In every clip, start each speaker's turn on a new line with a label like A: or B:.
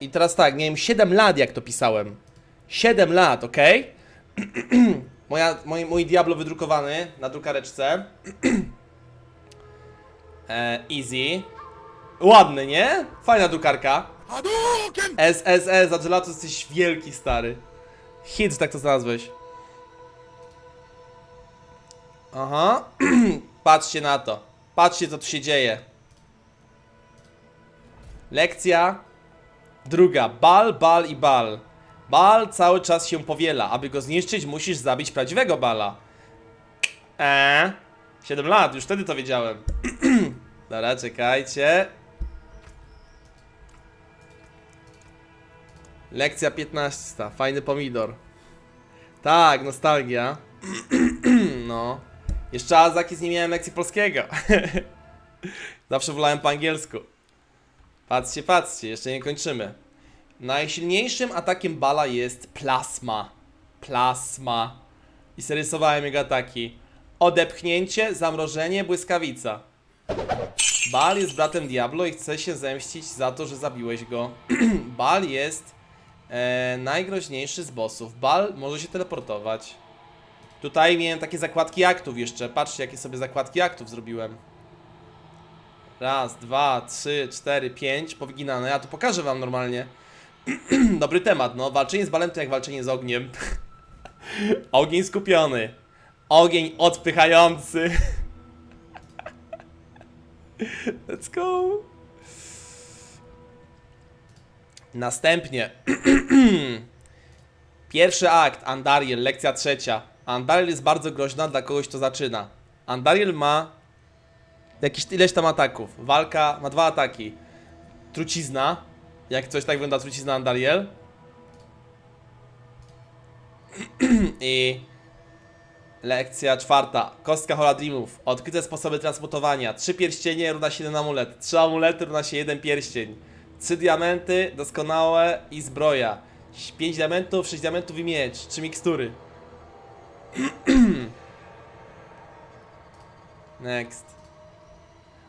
A: I teraz tak, miałem 7 lat, jak to pisałem. 7 lat, ok? Moja, mój, mój Diablo wydrukowany na drukareczce. e, easy. Ładny, nie? Fajna drukarka. SSS, za gelato jesteś wielki, stary. Hit, tak to znalazłeś. Aha. Patrzcie na to. Patrzcie, co tu się dzieje. Lekcja druga. Bal, bal i bal. Bal cały czas się powiela. Aby go zniszczyć, musisz zabić prawdziwego bala. Eee. 7 lat, już wtedy to wiedziałem. Dobra, czekajcie. Lekcja 15. Fajny pomidor. Tak, nostalgia. no. Jeszcze Azaki nie miałem lekcji polskiego. Zawsze wolałem po angielsku. Patrzcie, patrzcie, jeszcze nie kończymy. Najsilniejszym atakiem Bala jest plasma. Plasma. I zarysowałem jego ataki. Odepchnięcie, zamrożenie, błyskawica. Bal jest bratem Diablo i chce się zemścić za to, że zabiłeś go. Bal jest e, najgroźniejszy z bossów. Bal może się teleportować. Tutaj miałem takie zakładki aktów jeszcze. Patrzcie, jakie sobie zakładki aktów zrobiłem. Raz, dwa, trzy, cztery, pięć, powyginane. Ja to pokażę wam normalnie. Dobry temat, no. Walczenie z balem to jak walczenie z ogniem. Ogień skupiony. Ogień odpychający. Let's go. Następnie. Pierwszy akt, Andariel, lekcja trzecia. Andariel jest bardzo groźna dla kogoś, kto zaczyna. Andariel ma jakieś ileś tam ataków. Walka ma dwa ataki. Trucizna. Jak coś tak wygląda trucizna Andariel. I lekcja czwarta. Kostka Holadrimów. Odkryte sposoby transmutowania. Trzy pierścienie równa się jeden amulet. Trzy amulety równa się jeden pierścień. Trzy diamenty doskonałe i zbroja. Pięć diamentów, sześć diamentów i miecz. Trzy mikstury. Next.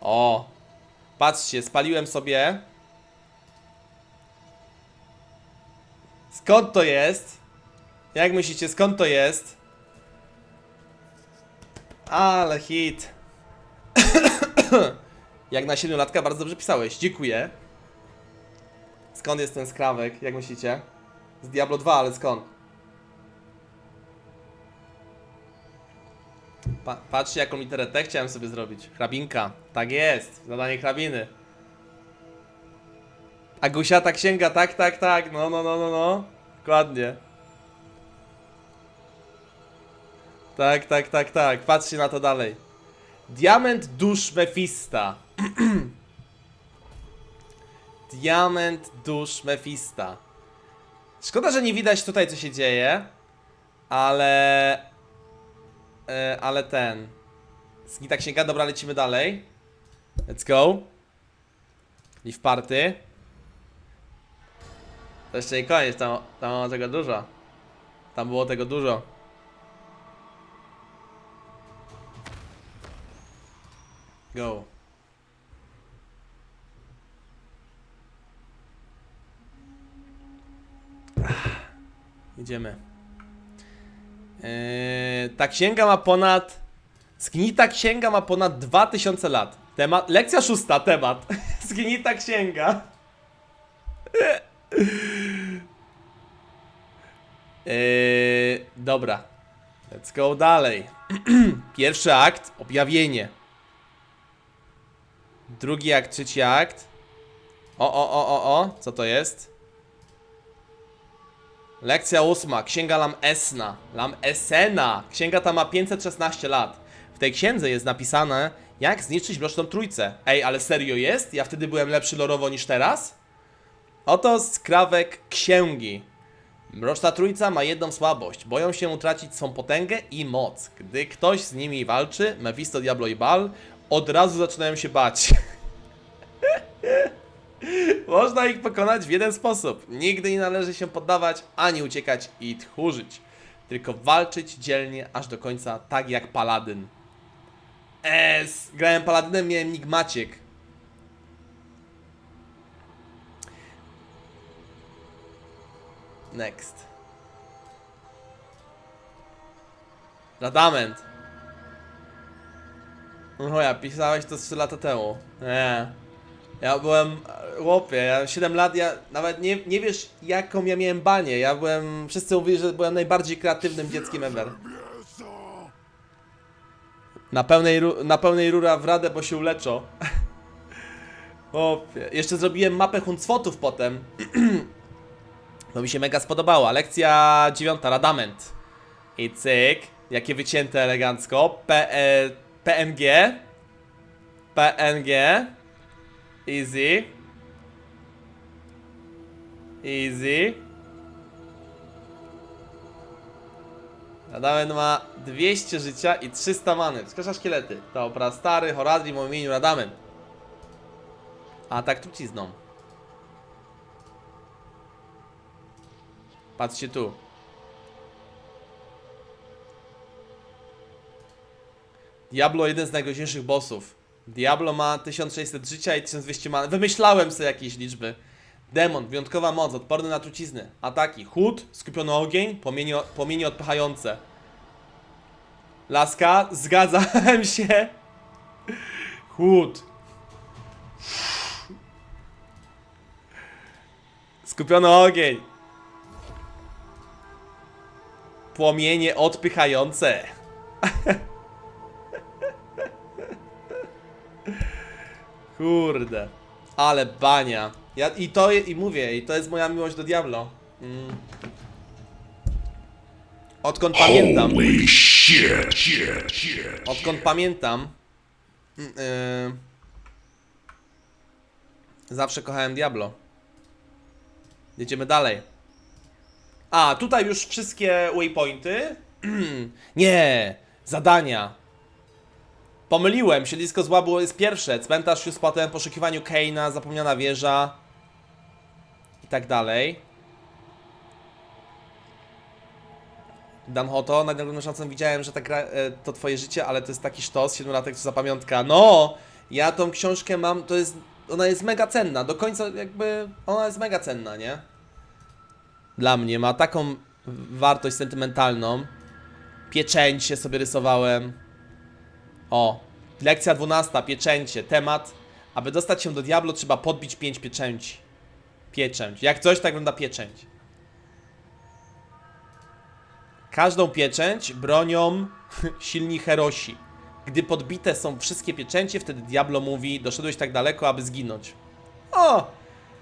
A: O! Patrzcie, spaliłem sobie. Skąd to jest? Jak myślicie, skąd to jest? Ale hit. Jak na 7 latka bardzo dobrze pisałeś. Dziękuję. Skąd jest ten skrawek? Jak myślicie? Z Diablo 2, ale skąd? Pa patrzcie jaką literę T chciałem sobie zrobić. Hrabinka. Tak jest. Zadanie hrabiny. Agusiata księga, tak, tak, tak. No, no, no, no, no. Dokładnie. Tak, tak, tak, tak. Patrzcie na to dalej. Diament dusz Mefista. Diament dusz Mefista. Szkoda, że nie widać tutaj co się dzieje, ale... E, ale ten... Zgnita księga, dobra, lecimy dalej. Let's go. Leaf party. To jeszcze nie koniec, tam, tam było tego dużo. Tam było tego dużo. Go. Idziemy. Eee, ta księga ma ponad. Zgnita księga ma ponad 2000 lat. Temat. Lekcja szósta, temat. Zgnita księga. Eee, dobra. Let's go dalej. Pierwszy akt, objawienie. Drugi akt, trzeci akt. O, o, o, o, o, co to jest? Lekcja ósma, księga Lam Esna. Lam Esena. Księga ta ma 516 lat. W tej księdze jest napisane, jak zniszczyć Mroczną Trójcę. Ej, ale serio jest? Ja wtedy byłem lepszy lorowo niż teraz? Oto skrawek księgi. Mroczna Trójca ma jedną słabość. Boją się utracić swą potęgę i moc. Gdy ktoś z nimi walczy, Mephisto, Diablo i Bal, od razu zaczynają się bać. Można ich pokonać w jeden sposób. Nigdy nie należy się poddawać, ani uciekać i tchórzyć. Tylko walczyć dzielnie aż do końca, tak jak paladyn. Es, grałem paladynem, miałem nick Maciek. Next. Radament. No ja pisałeś to 3 lata temu. Nie. Ja byłem, chłopie, ja 7 lat, ja nawet nie, nie wiesz jaką ja miałem banię. Ja byłem, wszyscy mówili, że byłem najbardziej kreatywnym dzieckiem ever. Na pełnej, na pełnej rura w radę, bo się uleczą. Chłopie. Jeszcze zrobiłem mapę huncwotów potem. To mi się mega spodobało. Lekcja dziewiąta, radament. I cyk. Jakie wycięte elegancko. P, e, PNG. PNG. Easy. Easy. Radament ma 200 życia i 300 many. Wskazza szkielety. Dobra, stary, Horadrim o imieniu Radament. Atak trucizną. Patrzcie tu. Diablo jeden z najgroźniejszych bossów. Diablo ma 1600 życia i 1200 mana. Wymyślałem sobie jakieś liczby. Demon, wyjątkowa moc, odporny na trucizny. Ataki, chłód, skupiony ogień, płomienie, płomienie odpychające. Laska, zgadzałem się. Chłód. Skupiony ogień. Płomienie odpychające. Kurde. Ale bania. Ja, I to i mówię, i to jest moja miłość do Diablo. Mm. Odkąd pamiętam.
B: Holy shit, shit, shit.
A: Odkąd pamiętam. mm, y, zawsze kochałem Diablo. Jedziemy dalej. A, tutaj już wszystkie waypointy. Nie, zadania. Pomyliłem, siedlisko zła było jest pierwsze. Cmentarz już potem, poszukiwaniu Keina, zapomniana wieża. I tak dalej. Dan Hoto, na drugą szansę widziałem, że ta gra e, to twoje życie, ale to jest taki sztos, 7 latek to za pamiątka. No! Ja tą książkę mam, to jest, ona jest mega cenna, do końca jakby, ona jest mega cenna, nie? Dla mnie, ma taką wartość sentymentalną. Pieczęcie sobie rysowałem. O, lekcja 12, pieczęcie, temat. Aby dostać się do Diablo trzeba podbić 5 pieczęci. Pieczęć. Jak coś, tak wygląda pieczęć. Każdą pieczęć bronią silni herosi. Gdy podbite są wszystkie pieczęcie, wtedy Diablo mówi: Doszedłeś tak daleko, aby zginąć. O!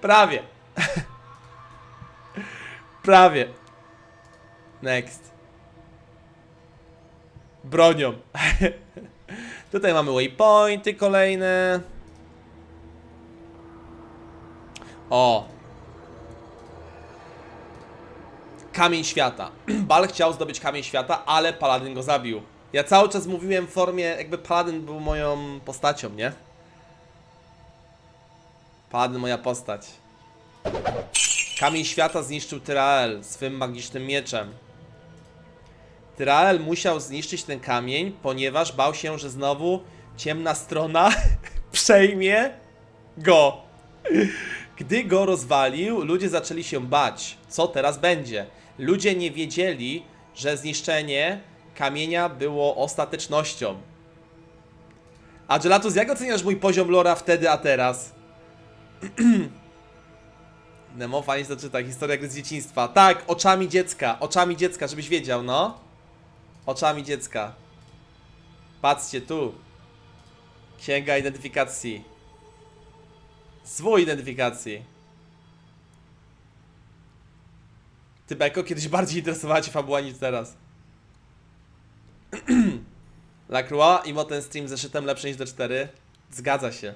A: Prawie. prawie. Next. Bronią. Tutaj mamy waypointy kolejne. O, Kamień świata. Bal chciał zdobyć kamień świata, ale paladyn go zabił. Ja cały czas mówiłem w formie, jakby paladyn był moją postacią, nie? Paladyn moja postać. Kamień świata zniszczył Tyrael swym magicznym mieczem. Tyrael musiał zniszczyć ten kamień, ponieważ bał się, że znowu ciemna strona przejmie go. Gdy go rozwalił, ludzie zaczęli się bać, co teraz będzie. Ludzie nie wiedzieli, że zniszczenie kamienia było ostatecznością. A Gelatus, jak oceniasz mój poziom lora wtedy, a teraz? Nemo, fajnie się to czyta, historia z dzieciństwa. Tak, oczami dziecka, oczami dziecka, żebyś wiedział, no. Oczami dziecka. Patrzcie tu. Księga identyfikacji. Zwój identyfikacji. Ty Beko, kiedyś bardziej interesowała cię fabuła niż teraz. Lacroix i ten stream z zeszytem lepszy niż D4. Zgadza się.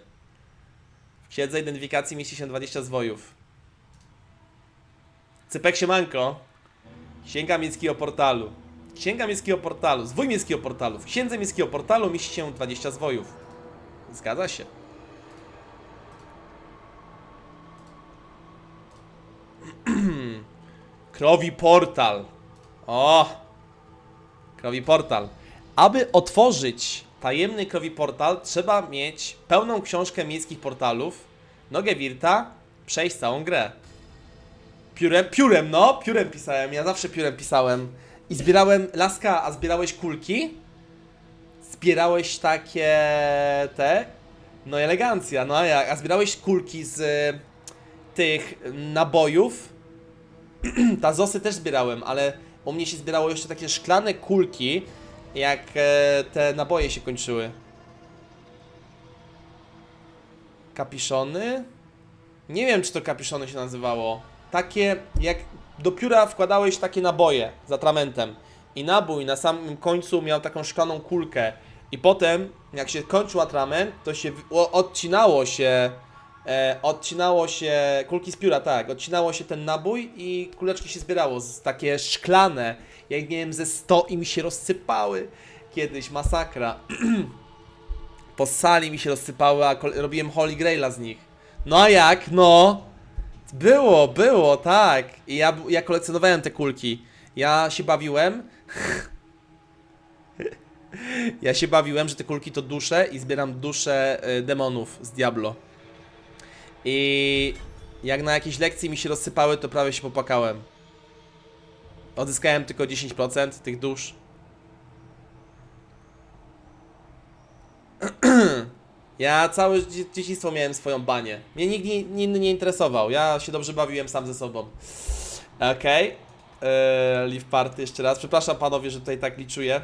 A: W księdze identyfikacji mieści się 20 zwojów. Cypek siemanko. Księga miejskiego portalu. Księga miejskiego portalu. Zwój miejskiego portalu. W księdze miejskiego portalu mieści się 20 zwojów. Zgadza się. Krowi portal. O! Krowi portal. Aby otworzyć tajemny krowi portal, trzeba mieć pełną książkę miejskich portalów, nogę Wirta, przejść całą grę. Piórem, piórem, no, piórem pisałem, ja zawsze piórem pisałem. I zbierałem, laska, a zbierałeś kulki? Zbierałeś takie, te? No elegancja, no a jak? A zbierałeś kulki z e, tych nabojów? Tazosy też zbierałem, ale u mnie się zbierało jeszcze takie szklane kulki, jak e, te naboje się kończyły. Kapiszony? Nie wiem, czy to kapiszony się nazywało. Takie, jak do pióra wkładałeś takie naboje z atramentem. I nabój na samym końcu miał taką szklaną kulkę. I potem, jak się kończył atrament, to się odcinało się. E, odcinało się. Kulki z pióra, tak. Odcinało się ten nabój i kuleczki się zbierało. Z, takie szklane. Jak miałem ze 100 i mi się rozsypały. Kiedyś masakra. po sali mi się rozsypały, a robiłem Holy Graila z nich. No a jak? No! Było, było, tak. I ja, ja kolekcjonowałem te kulki. Ja się bawiłem. ja się bawiłem, że te kulki to dusze i zbieram dusze y, demonów z Diablo. I jak na jakiejś lekcji mi się rozsypały, to prawie się popłakałem. Odzyskałem tylko 10% tych dusz. Ja całe dzie- dzieciństwo miałem swoją banię. Mnie nikt nie, inny nie interesował. Ja się dobrze bawiłem sam ze sobą. Okej. Okay. Leave party jeszcze raz. Przepraszam panowie, że tutaj tak liczuję.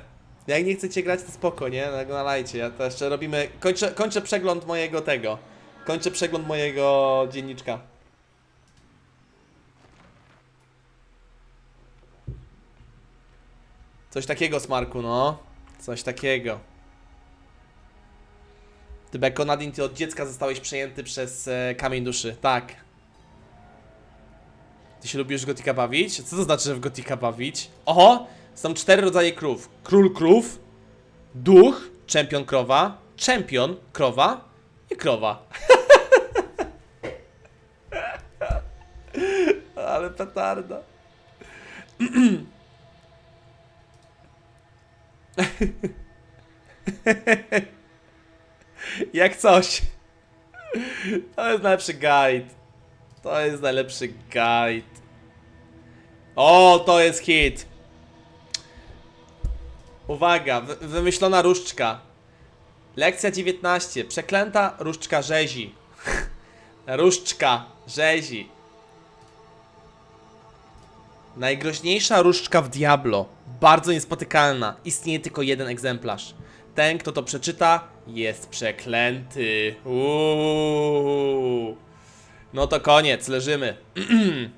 A: Jak nie chcecie grać, to spoko, nie? Nalajcie. Ja to jeszcze robimy... Kończę, kończę przegląd mojego tego. Kończę przegląd mojego dzienniczka. Coś takiego, Smarku, no. Coś takiego. Ty Beko Nadine, ty od dziecka zostałeś przejęty przez e, kamień duszy. Tak. Ty się lubisz w Gotika bawić? Co to znaczy, że w Gotika bawić? Oho! Są cztery rodzaje krów. Król krów, duch, czempion krowa, czempion krowa i krowa. Ale petarda. Jak coś. To jest najlepszy guide. To jest najlepszy guide. O, to jest hit. Uwaga, wy- wymyślona różdżka. Lekcja 19. Przeklęta różdżka rzezi. różdżka rzezi. Najgroźniejsza różdżka w Diablo. Bardzo niespotykalna. Istnieje tylko jeden egzemplarz. Ten, kto to przeczyta, jest przeklęty. Uuu. No to koniec, leżymy.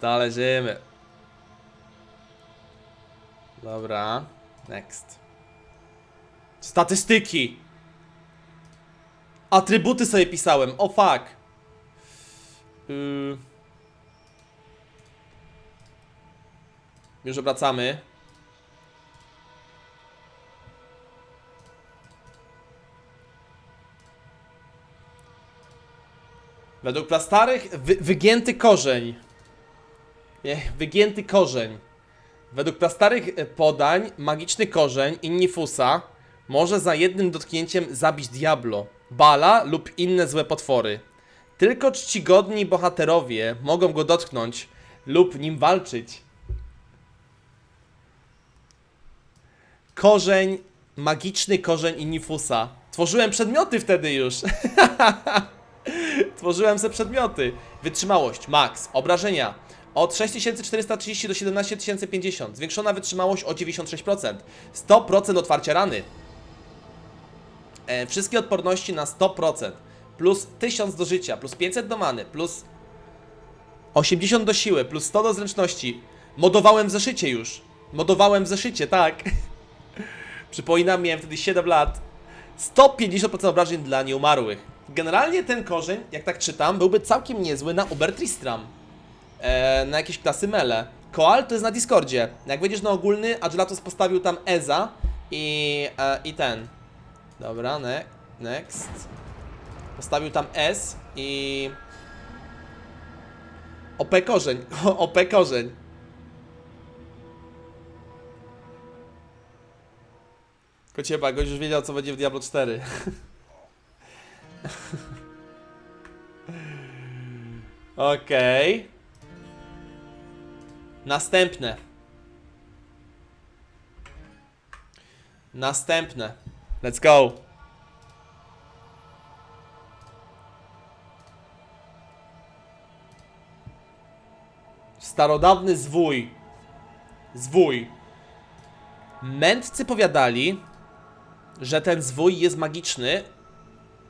A: to leżymy. Dobra, next. Statystyki. Atrybuty sobie pisałem, o fuck. Yy. Już obracamy. Według plastarych wy, wygięty korzeń. Nie, wygięty korzeń. Według prastarych e, podań magiczny korzeń Innifusa może za jednym dotknięciem zabić Diablo, Bala lub inne złe potwory. Tylko czcigodni bohaterowie mogą go dotknąć lub nim walczyć. Korzeń, magiczny korzeń Innifusa. Tworzyłem przedmioty wtedy już. Tworzyłem se przedmioty. Wytrzymałość, max. Obrażenia. Od 6430 do 17050. Zwiększona wytrzymałość o 96%. 100% otwarcia rany. E, wszystkie odporności na 100%. Plus 1000 do życia, plus 500 do many, plus 80 do siły, plus 100 do zręczności. Modowałem w zeszycie już. Modowałem w zeszycie, tak. Przypominam, miałem wtedy 7 lat. 150% obrażeń dla nieumarłych. Generalnie ten korzeń, jak tak czytam, byłby całkiem niezły na Uber Tristram. E, na jakieś klasy mele. Koal to jest na Discordzie. Jak wejdziesz na ogólny, a Gelatos postawił tam Eza i, e, i ten. Dobra, ne next. Postawił tam S i... OP korzeń. OP korzeń. Kocieba, gość już wiedział co będzie w Diablo 4. Okej. Następne. Następne. Let's go. Starodawny zwój. Zwój. Mędrcy powiadali, że ten zwój jest magiczny.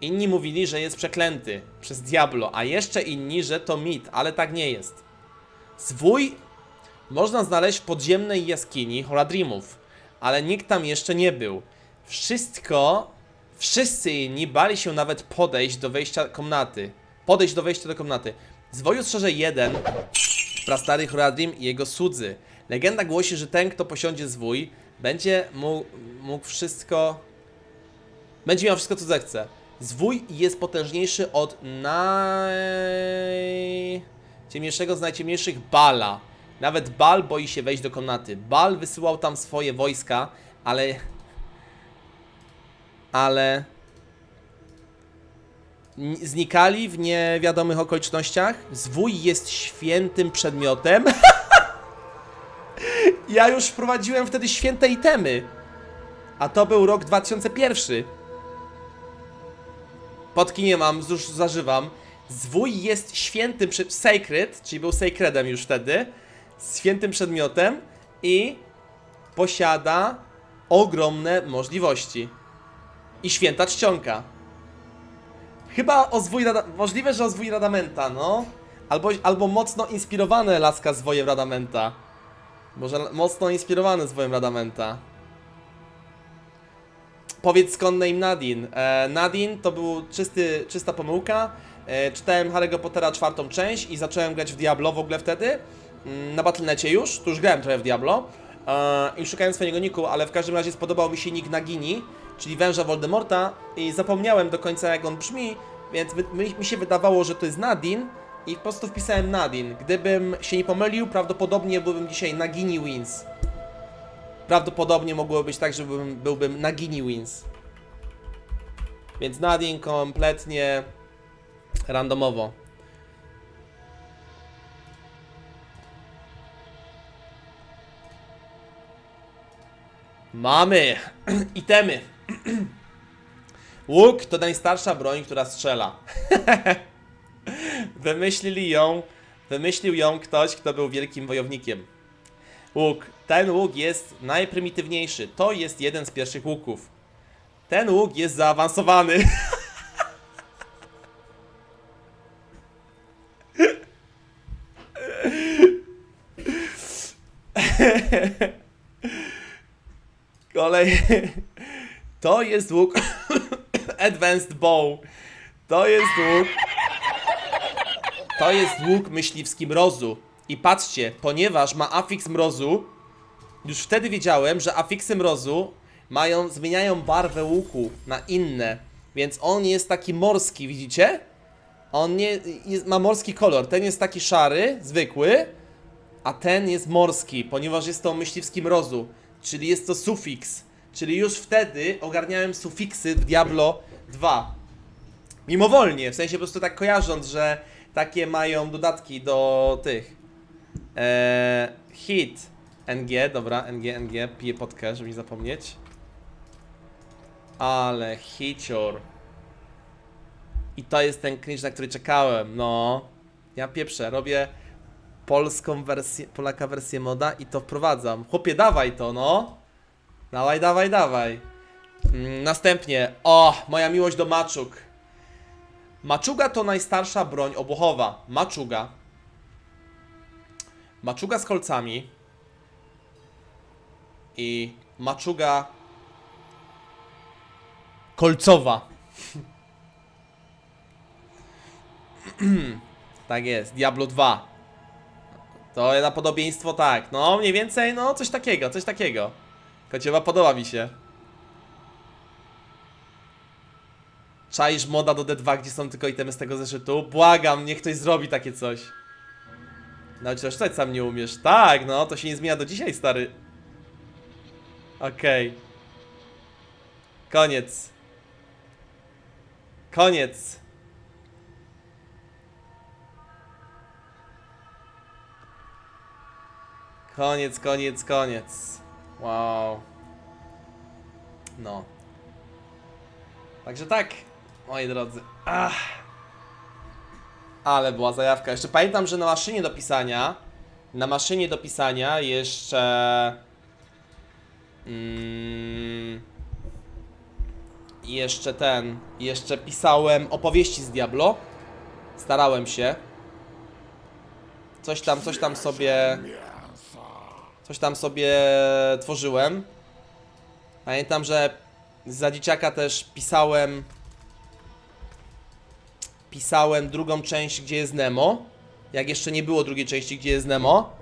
A: Inni mówili, że jest przeklęty przez Diablo, a jeszcze inni, że to mit, ale tak nie jest. Zwój można znaleźć w podziemnej jaskini Horadrimów, ale nikt tam jeszcze nie był. Wszystko, wszyscy inni bali się nawet podejść do wejścia komnaty. Podejść do wejścia do komnaty. Zwoju strzeże jeden, prastary Horadrim i jego słudzy. Legenda głosi, że ten, kto posiądzie zwój, będzie mógł, mógł wszystko... Będzie miał wszystko, co zechce. Zwój jest potężniejszy od najciemniejszego z najciemniejszych Bala. Nawet Bal boi się wejść do komnaty. Bal wysyłał tam swoje wojska, ale... Ale... Znikali w niewiadomych okolicznościach. Zwój jest świętym przedmiotem. ja już wprowadziłem wtedy święte itemy. A to był rok 2001. Potki nie mam, już zażywam. Zwój jest świętym, sacred, czyli był sacredem już wtedy, świętym przedmiotem i posiada ogromne możliwości. I święta czcionka. Chyba o zwój. Możliwe, że o zwój Radamenta, no. Albo, albo mocno inspirowane laska zwojem Radamenta. Może mocno inspirowane zwojem Radamenta. Powiedz skąd name Nadine. E, Nadine to był czysty, czysta pomyłka. E, czytałem Harry'ego Pottera czwartą część i zacząłem grać w Diablo w ogóle wtedy. Mm, Na Battle.necie już, tu już grałem trochę w Diablo. E, I szukałem swojego niku, ale w każdym razie spodobał mi się nick Nagini, czyli węża Voldemorta i zapomniałem do końca jak on brzmi, więc mi, mi się wydawało, że to jest Nadine i po prostu wpisałem Nadine. Gdybym się nie pomylił, prawdopodobnie byłbym dzisiaj Nagini Wins. Prawdopodobnie mogło być tak, że byłbym, byłbym Nagini Wins. Więc Nadine kompletnie randomowo. Mamy itemy. Łuk to najstarsza broń, która strzela. Wymyślili ją, wymyślił ją ktoś, kto był wielkim wojownikiem. Łuk. Ten łuk jest najprymitywniejszy. To jest jeden z pierwszych łuków. Ten łuk jest zaawansowany. Kolej. To jest łuk. Advanced Bow. To jest łuk. To jest łuk myśliwski mrozu. I patrzcie, ponieważ ma afiks mrozu, już wtedy wiedziałem, że afiksy mrozu mają, zmieniają barwę łuku na inne. Więc on jest taki morski, widzicie? On nie, jest, ma morski kolor. Ten jest taki szary, zwykły, a ten jest morski, ponieważ jest to myśliwski mrozu, czyli jest to sufiks. Czyli już wtedy ogarniałem sufiksy w Diablo 2. Mimowolnie, w sensie po prostu tak kojarząc, że takie mają dodatki do tych. Eee, hit NG, dobra, NG, NG, piję potkę, żeby nie zapomnieć. Ale hicior. I to jest ten cringe, na który czekałem, no. Ja pieprzę, robię polską wersję, Polaka wersję moda i to wprowadzam. Chłopie, dawaj to, no. Dawaj, dawaj, dawaj. Mm, następnie, o, moja miłość do maczug. Maczuga to najstarsza broń obuchowa. Maczuga. Maczuga z kolcami. I maczuga kolcowa. tak jest, Diablo 2. To na podobieństwo tak, no mniej więcej, no coś takiego, coś takiego. Kociowa podoba mi się. Czaisz moda do D2, gdzie są tylko itemy z tego zeszytu? Błagam, niech ktoś zrobi takie coś. Nawet zaczytać sam nie umiesz. Tak, no, to się nie zmienia do dzisiaj, stary. Okej. Okay. Koniec. Koniec. Koniec, koniec, koniec. Wow. No. Także tak, moi drodzy. Ach. Ale była zajawka. Jeszcze pamiętam, że na maszynie do pisania, na maszynie do pisania jeszcze... Mm, jeszcze ten, jeszcze pisałem opowieści z Diablo. Starałem się. Coś tam, coś tam sobie... Coś tam sobie tworzyłem. Pamiętam, że za dzieciaka też pisałem. Pisałem drugą część, gdzie jest Nemo. Jak jeszcze nie było drugiej części, gdzie jest Nemo.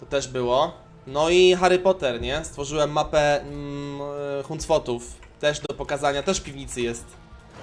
A: To też było. No i Harry Potter, nie? Stworzyłem mapę mm, e, Huncwotów. Też do pokazania, też w piwnicy jest.